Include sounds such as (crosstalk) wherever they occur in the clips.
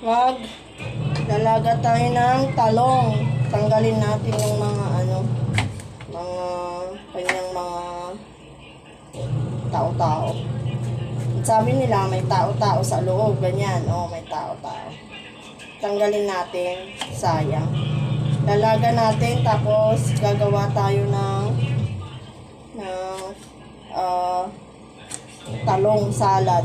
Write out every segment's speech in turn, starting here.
Mag lalaga tayo ng talong. Tanggalin natin yung mga ano, mga kanyang mga tao-tao. Sabi nila may tao-tao sa loob, ganyan. Oh, may tao-tao. Tanggalin natin, sayang. Lalaga natin tapos gagawa tayo ng ng ah, talong salad.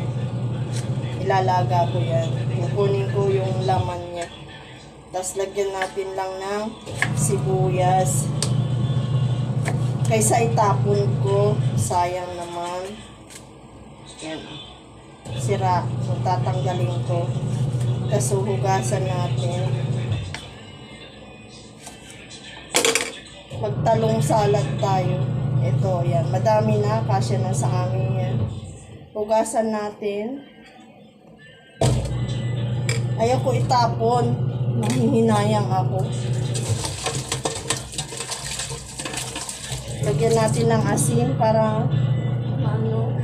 Ilalaga ko yan. Kukunin ko yung laman niya. Tapos lagyan natin lang ng sibuyas. Kaysa itapon ko, sayang naman. Yan. Sira. So, tatanggalin ko. Hugasan natin. Magtalong salad tayo. Ito, yan. Madami na. Kasya na sa amin yan. Hugasan natin. Ayaw ko itapon. Nahihinayang ako. Lagyan natin ng asin para ano,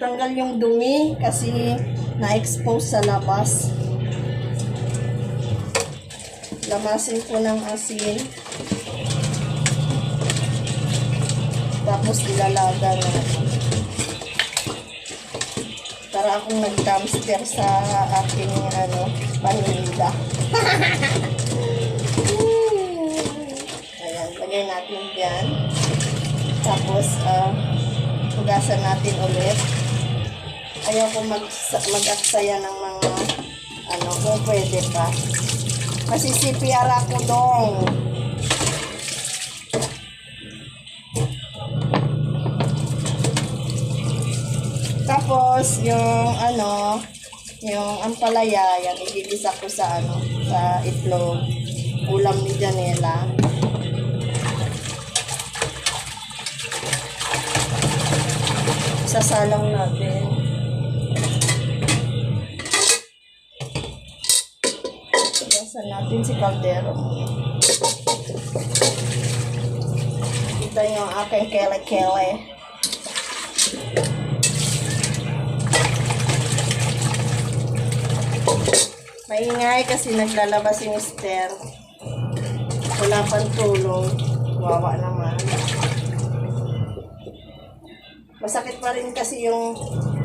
tanggal yung dumi kasi na-expose sa labas. Lamasin ko ng asin. Tapos ilalaga na. Para akong nag-dumpster sa aking ano, paninda. (laughs) Ayan, lagay natin dyan. Tapos, ah, hugasan natin ulit. Ayaw ko mag, mag-aksaya ng mga, ano, kung pwede pa. Kasi CPR ako dong. Tapos, yung ano, yung ampalaya, yan, igigisa ko sa ano, sa itlog. Ulam ni Janela. Sasalang natin. Gasan natin si Caldero. Ito yung aking kele-kele. Maingay kasi naglalabas si Mister. Wala pang tulong. Wawa naman. Masakit pa rin kasi yung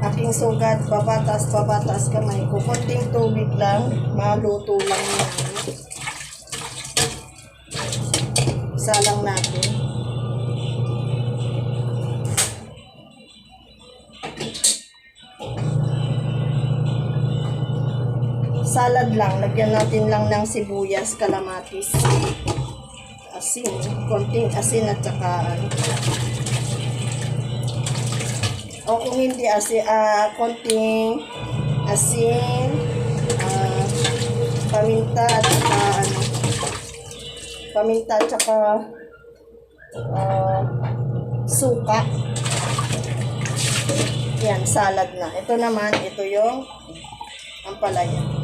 aking sugat. Babatas, babatas kamay ko. Kunting tubig lang. Maluto lang yan. Salang natin. Salad lang. Lagyan natin lang ng sibuyas, kalamatis. Asin. Konting asin at saka ano. O kung hindi asin, ah, konting asin, ah, paminta at saka ano, paminta at saka ah, suka. Yan, salad na. Ito naman, ito yung ampalaya.